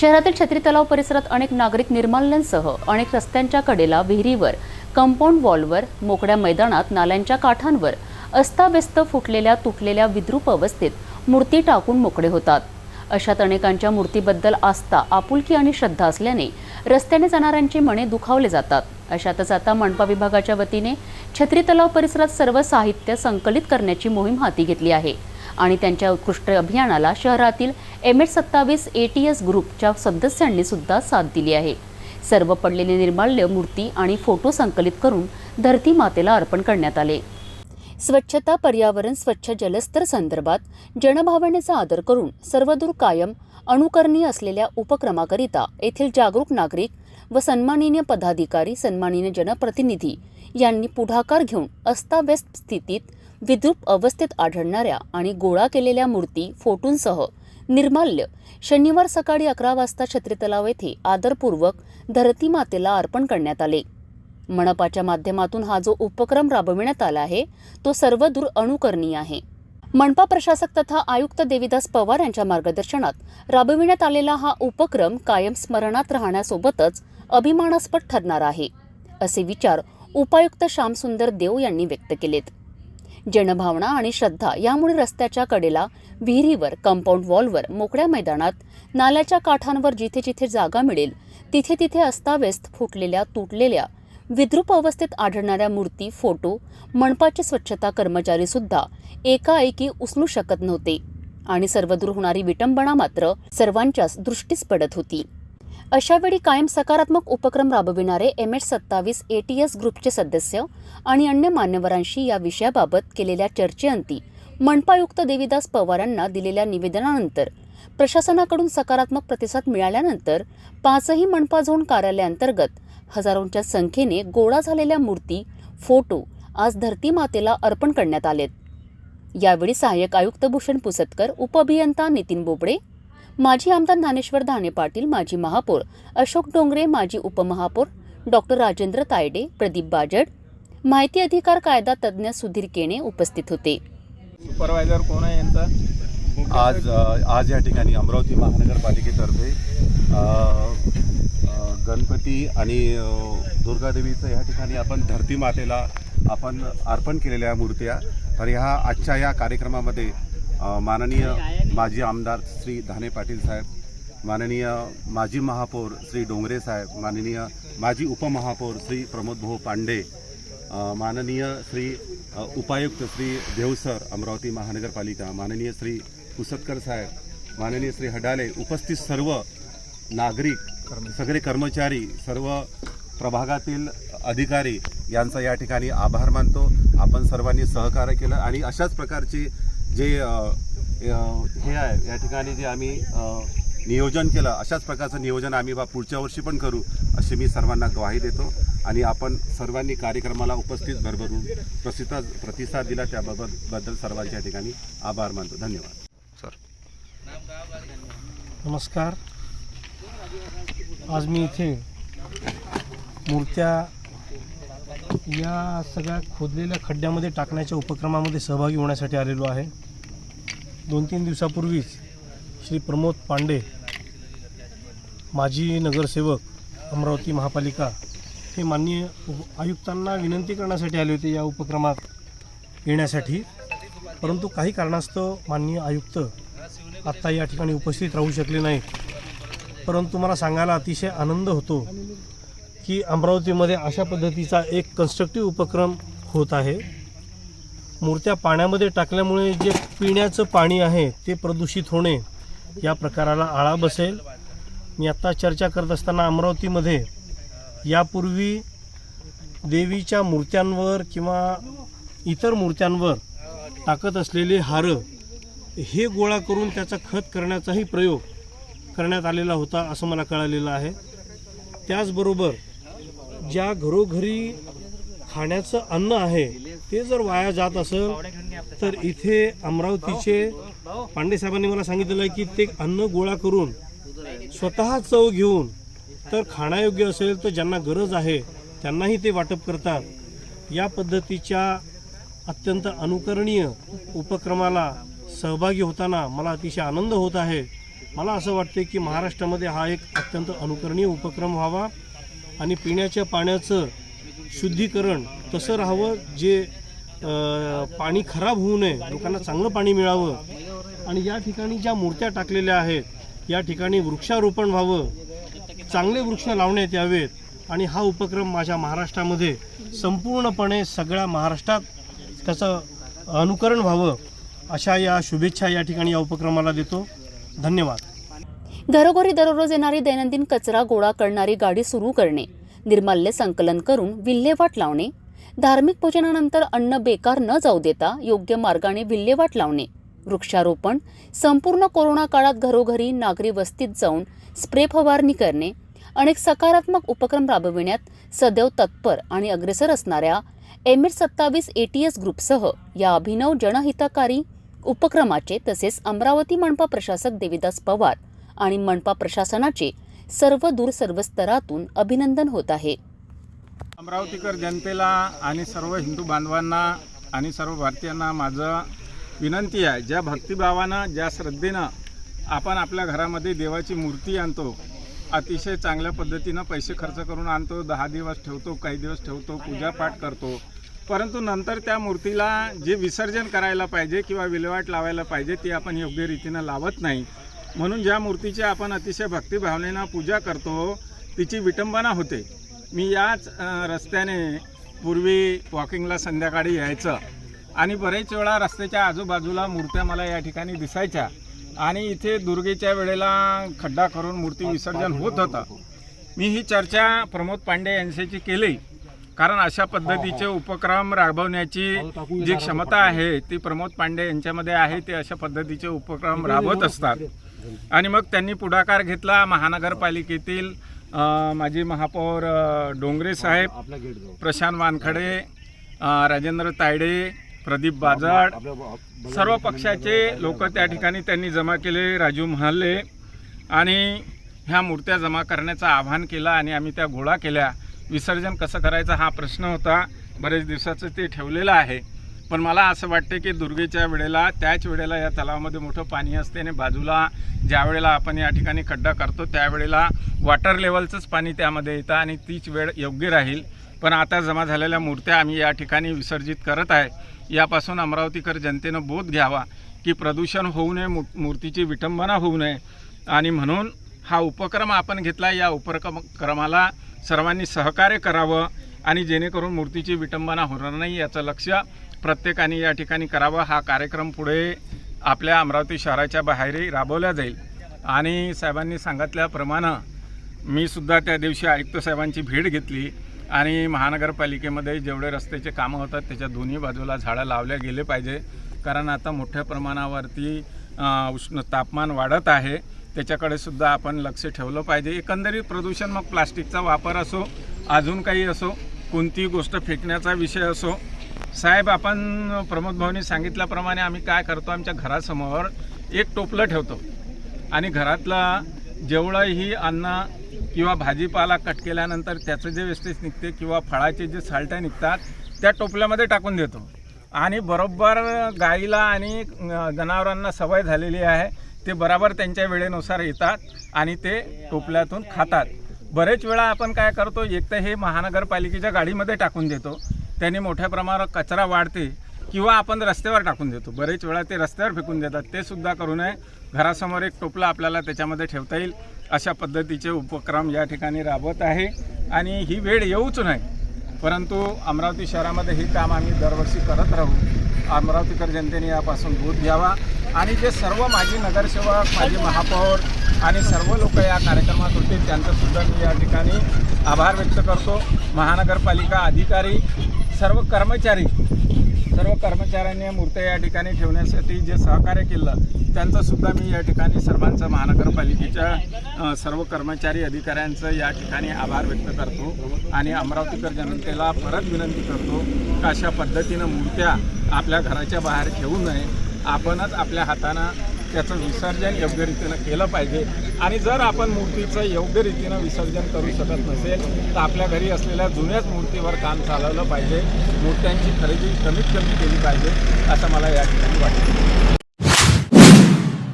शहरातील छत्री तलाव परिसरात अनेक नागरिक निर्माल्यांसह अनेक रस्त्यांच्या कडेला विहिरीवर कंपाऊंड वॉलवर मोकळ्या मैदानात नाल्यांच्या काठांवर अस्ताव्यस्त फुटलेल्या तुटलेल्या विद्रूप अवस्थेत मूर्ती टाकून मोकळे होतात. अशात अनेकांच्या मूर्तीबद्दल आस्था आपुलकी आणि श्रद्धा असल्याने रस्त्याने जाणाऱ्यांचे मने दुखावले जातात. अशातच आता मनपा विभागाच्या वतीने छत्री तलाव परिसरात सर्व साहित्य संकलित करण्याची मोहीम हाती घेतली आहे. आणि त्यांच्या उत्कृष्ट अभियानाला शहरातील एम एच सत्तावीस ए टी एस ग्रुपच्या सदस्यांनी सुद्धा साथ दिली आहे. सर्व पडलेले निर्माल्य मूर्ती आणि फोटो संकलित करून धरती मातेला अर्पण करण्यात आले. स्वच्छता पर्यावरण स्वच्छ जलस्तर संदर्भात जनभावनेचा आदर करून सर्वदूर कायम अनुकरणीय असलेल्या उपक्रमाकरिता येथील जागरूक नागरिक व सन्माननीय पदाधिकारी सन्माननीय जनप्रतिनिधी यांनी पुढाकार घेऊन अस्ताव्यस्त स्थितीत विद्रूप अवस्थेत आढळणाऱ्या आणि गोळा केलेल्या मूर्ती फोटूंसह निर्माल्य शनिवार सकाळी अकरा वाजता छत्री तलाव येथे आदरपूर्वक धरती मातेला अर्पण करण्यात आले. मनपाच्या माध्यमातून हा जो उपक्रम राबविण्यात आला आहे तो सर्वदूर अनुकरणीय आहे. मनपा प्रशासक तथा आयुक्त देविदास पवार यांच्या मार्गदर्शनात राबविण्यात आलेला हा उपक्रम कायम स्मरणात राहण्यासोबतच अभिमानास्पद ठरणार आहे असे विचार उपायुक्त श्यामसुंदर देव यांनी व्यक्त केलेत. जनभावना आणि श्रद्धा यामुळे रस्त्याच्या कडेला विहिरीवर कंपाऊंड वॉलवर मोकळ्या मैदानात नाल्याच्या काठांवर जिथे जिथे जागा मिळेल तिथे तिथे अस्ताव्यस्त फुटलेल्या तुटलेल्या विद्रूप अवस्थेत आढळणाऱ्या मूर्ती फोटो मनपाचे स्वच्छता कर्मचारी सुद्धा एकाएकी उचलू शकत नव्हते. आणि सर्वदूर होणारी विटंबना मात्र सर्वांच्याच दृष्टीस पडत होती. अशावेळी कायम सकारात्मक उपक्रम राबविणारे एम एच सत्तावीस ए टी एस ग्रुपचे सदस्य आणि अन्य मान्यवरांशी या विषयाबाबत केलेल्या चर्चेअंती मनपायुक्त देविदास पवार यांना दिलेल्या निवेदनानंतर प्रशासनाकडून सकारात्मक प्रतिसाद मिळाल्यानंतर पाचही मनपा झोन कार्यालयांतर्गत हजारोंच्या संख्येने गोळा झालेल्या मूर्ती फोटो आज धरती मातेला अर्पण करण्यात आलेत. यावेळी सहाय्यक आयुक्त भूषण पुसतकर उपअभियंता नितीन बोबडे माजी आमदार ज्ञानेश्वर धाने पाटील माजी महापौर अशोक डोंगरे माजी उपमहापौर डॉक्टर राजेंद्र तायडे प्रदीप बाजड माहिती अधिकार कायदा तज्ज्ञ सुधीर केणे उपस्थित होते. सुपरवायझर कोण आहे यांचा? आज आज या ठिकाणी अमरावती महानगरपालिकेतर्फे गणपती आणि दुर्गादेवीचं या ठिकाणी आपण धरती मातेला आपण अर्पण केलेल्या मूर्त्या. तर ह्या आजच्या या कार्यक्रमामध्ये माननीय माजी आमदार श्री धाने पाटील साहेब माननीय माजी महापौर श्री डोंगरे साहेब माननीय माजी उपमहापौर श्री प्रमोद भाऊ पांडे माननीय श्री उपायुक्त श्री देवसर अमरावती महानगरपालिका माननीय श्री पुसतकर साहेब माननीय श्री हडाले उपस्थित सर्व नागरिक सगळे कर्मचारी सर्व प्रभागातील अधिकारी यांचा या ठिकाणी आभार मानतो. आपण सर्वांनी सहकार्य केलं आणि अशाच प्रकारचे जे हे आहे या ठिकाणी जे आम्ही नियोजन केलं अशाच प्रकारचं नियोजन आम्ही बा पुढच्या वर्षी पण करू अशी मी सर्वांना ग्वाही देतो. आणि आपण सर्वांनी कार्यक्रमाला उपस्थित भरभरून प्रसिद्ध प्रतिसाद दिला त्याबाबत बद्दल सर्वांच्या ठिकाणी आभार मानतो. धन्यवाद. सर. नमस्कार. आज मी इथे मूर्त्या या सगळ्या खोदलेल्या खड्ड्यामध्ये टाकण्याच्या उपक्रमामध्ये सहभागी होण्यासाठी आलेलो आहे. दोन तीन दिवसापूर्वीच श्री प्रमोद पांडे माजी नगरसेवक अमरावती महापालिका हे माननीय आयुक्तांना विनंती करण्यासाठी आले होते या उपक्रमात येण्यासाठी. परंतु काही कारणास्तव माननीय आयुक्त आत्ता या ठिकाणी उपस्थित राहू शकले नाहीत. परंतु मला सांगायला अतिशय आनंद होतो की अमरावतीमध्ये अशा पद्धतीचा एक कन्स्ट्रक्टिव्ह उपक्रम होत आहे. मूर्त्या पाण्यामध्ये टाकल्यामुळे जे पिण्याचं पाणी आहे ते प्रदूषित होणे या प्रकाराला आळा बसेल. मी आत्ता चर्चा करत असताना अमरावतीमध्ये यापूर्वी देवीच्या मूर्त्यांवर किंवा इतर मूर्त्यांवर टाकत असलेले हारं हे गोळा करून त्याचा खत करण्याचाही प्रयोग करण्यात आलेला होता असं मला कळालेलं आहे. त्याचबरोबर ज्या घरोघरी खाण्याचं अन्न आहे ते जर वाया जात असेल तर इथे अमरावतीचे पांडे साहेबांनी मला सांगितलेलं आहे की ते अन्न गोळा करून स्वतः चव घेऊन तर खाण्यायोग्य असेल तर ज्यांना गरज आहे त्यांनाही ते वाटप करतात. या पद्धतीच्या अत्यंत अनुकरणीय उपक्रमाला सहभागी होताना मला अतिशय आनंद होत आहे. मला असं वाटते की महाराष्ट्रामध्ये हा एक अत्यंत अनुकरणीय उपक्रम व्हावा. आणि पिण्याच्या पाण्याचं शुद्धीकरण तसं राहावं जे पाणी खराब होऊ नये लोकांना चांगलं पाणी मिळावं. आणि या ठिकाणी ज्या मूर्त्या टाकलेल्या आहेत या ठिकाणी वृक्षारोपण व्हावं. चांगले वृक्ष लावण्यात यावेत. आणि हा उपक्रम माझ्या महाराष्ट्रामध्ये संपूर्णपणे सगळ्या महाराष्ट्रात त्याचं अनुकरण व्हावं अशा या शुभेच्छा या ठिकाणी या उपक्रमाला देतो. धन्यवाद. घरोघरी दररोज येणारी दैनंदिन कचरा गोळा करणारी गाडी सुरू करणे निर्माल्य संकलन करून विल्हेवाट लावणे धार्मिक भोजनानंतर अन्न बेकार न जाऊ देता योग्य मार्गाने विल्हेवाट लावणे वृक्षारोपण संपूर्ण कोरोना काळात घरोघरी नागरी वस्तीत जाऊन स्प्रे फवारणी करणे अनेक सकारात्मक उपक्रम राबविण्यात सदैव तत्पर आणि अग्रेसर असणाऱ्या एम एड सत्तावीस एटीएस ग्रुपसह या अभिनव जनहितकारी उपक्रमाचे तसेच अमरावती मनपा प्रशासक देविदास पवार आणि मनपा प्रशासनाचे सर्व दूर सर्व स्तरातून अभिनंदन होत आहे. अमरावतीकर जनतेला आणि सर्व हिंदू बांधवांना आणि सर्व भारतीयांना माझं विनंती आहे ज्या भक्तिभावानं ज्या श्रद्धेनं आपण आपल्या घरामध्ये देवाची मूर्ती आणतो अतिशय चांगल्या पद्धतीनं पैसे खर्च करून आणतो दहा दिवस ठेवतो काही दिवस ठेवतो पूजापाठ करतो. परंतु नंतर त्या मूर्तीला जे विसर्जन करायला पाहिजे किंवा विल्हेवाट लावायला पाहिजे ती आपण योग्य रीतीनं लावत नाही. म्हणून ज्या मूर्तीची आपण अतिशय भक्तिभावनेनं पूजा करतो तिची विटंबना होते. मी याच रस्त्याने पूर्वी वॉकिंगला संध्याकाळी यायचं आणि बरेच वेळा रस्त्याच्या आजूबाजूला मूर्त्या मला या ठिकाणी दिसायच्या आणि इथे दुर्गेच्या वेळेला खड्डा करून मूर्ती विसर्जन होत होतं. मी ही चर्चा प्रमोद पांडे यांच्याशी केली कारण अशा पद्धतीचे उपक्रम राबवण्याची जी क्षमता आहे ती प्रमोद पांडे यांच्यामध्ये आहे ते अशा पद्धतीचे उपक्रम राबवत असतात. आणि मग त्यांनी पुढाकार घेतला महानगरपालिकेतील माजी महापौर डोंगरे साहेब प्रशांत वानखडे राजेंद्र तायडे प्रदीप बाजाड सर्व पक्षाचे लोक त्या ठिकाणी त्यांनी जमा केले राजू महाले आणि ह्या मूर्त्या जमा करण्याचं आवाहन केलं आणि आम्ही त्या गोळा केल्या. विसर्जन कसं करायचं हा प्रश्न होता. बरेच दिवसाचं ते ठेवलेलं आहे. पण मला असं वाटतं की दुर्गेच्या वेळेला त्याच वेळेला या तलावामध्ये मोठं पाणी असते आणि बाजूला ज्या वेळेला आपण या ठिकाणी खड्डा करतो त्यावेळेला वॉटर लेवलचंच पाणी त्यामध्ये येतं आणि तीच वेळ योग्य राहील. पण आता जमा झालेल्या मूर्त्या आम्ही या ठिकाणी विसर्जित करत आहे. यापासून अमरावतीकर जनतेनं बोध घ्यावा की प्रदूषण होऊ नये मू मूर्तीची विटंबना होऊ नये. आणि म्हणून हा उपक्रम आपण घेतला या उपक्रम क्रमाला सर्वांनी सहकार्य करावं आणि जेणेकरून मूर्तीची विटंबना होणार नाही याचं लक्ष प्रत्येकाने या ठिकाणी करावं. हा कार्यक्रम पुढे आपल्या अमरावती शहराच्या बाहेरही राबवला जाईल. आणि साहेबांनी सांगितल्याप्रमाणे मी सुद्धा त्या दिवशी आयुक्त साहेबांची भेट घेतली आणि महानगरपालिकेमध्ये जेवढे रस्त्याचे कामं होतात त्याच्या दोन्ही बाजूला झाडं लावल्या गेले पाहिजे. कारण आता मोठ्या प्रमाणावरती उष्ण तापमान वाढत आहे. त्याच्याकडे सुद्धा आपण लक्ष ठेवलं पाहिजे. एकंदरीत प्रदूषण मग प्लास्टिकचा वापर असो अजून काही असो कोणतीही गोष्ट फेकण्याचा विषय असो साहेब आपण प्रमोद भाऊनी सांगितल्याप्रमाणे आम्ही काय करतो आमच्या घरासमोर एक टोपलं ठेवतो. आणि घरातलं जेवढंही अन्न किंवा भाजीपाला कट केल्यानंतर त्याचं जे वेस्टेज निघते किंवा फळाचे जे साल्ट्या निघतात त्या टोपल्यामध्ये टाकून देतो. आणि बरोबर गाईला आणि जनावरांना सवय झालेली आहे ते बरोबर त्यांच्या वेळेनुसार येतात आणि ते टोपल्यातून खातात. बरेच वेळा आपण काय करतो एक तर हे महानगरपालिकेच्या गाडीमध्ये टाकून देतो त्याने मोठ्या प्रमाणावर कचरा वाढते किंवा आपण रस्त्यावर टाकून देतो. बरेच वेळा ते रस्त्यावर फेकून देतात. ते सुद्धा करू नये. घरासमोर एक टोपला आपल्याला त्याच्यामध्ये ठेवता येईल. अशा पद्धतीचे उपक्रम या ठिकाणी राबवत आहे. आणि ही वेळ येऊच नाही. परंतु अमरावती शहरामध्ये हे काम आम्ही दरवर्षी करत राहू. अमरावतीकर जनतेने यापासून बोध घ्यावा. आणि जे सर्व माजी नगरसेवक माजी महापौर आणि सर्व लोक या कार्यक्रमात होते त्यांचंसुद्धा मी या ठिकाणी आभार व्यक्त करतो. महानगरपालिका अधिकारी सर्व कर्मचारी सर्व कर्मचाऱ्यांनी मूर्त्या या ठिकाणी ठेवण्यासाठी जे सहकार्य केलं त्यांचंसुद्धा मी या ठिकाणी सर्वांचं महानगरपालिकेच्या सर्व कर्मचारी अधिकाऱ्यांचं या ठिकाणी आभार व्यक्त करतो आणि अमरावतीकर जनतेला परत विनंती करतो का अशा पद्धतीनं मूर्त्या आपल्या घराच्या बाहेर ठेवू नये. आपणच आपल्या हातानं त्याचं विसर्जन योग्य रीतीनं केलं पाहिजे. आणि जर आपण मूर्तीचं योग्य रीतीनं विसर्जन करू शकत नसेल तर आपल्या घरी असलेल्या जुन्याच मूर्तीवर काम चालवलं पाहिजे. मूर्त्यांची खरेदी कमीत कमी केली पाहिजे असं मला या ठिकाणी वाटतं.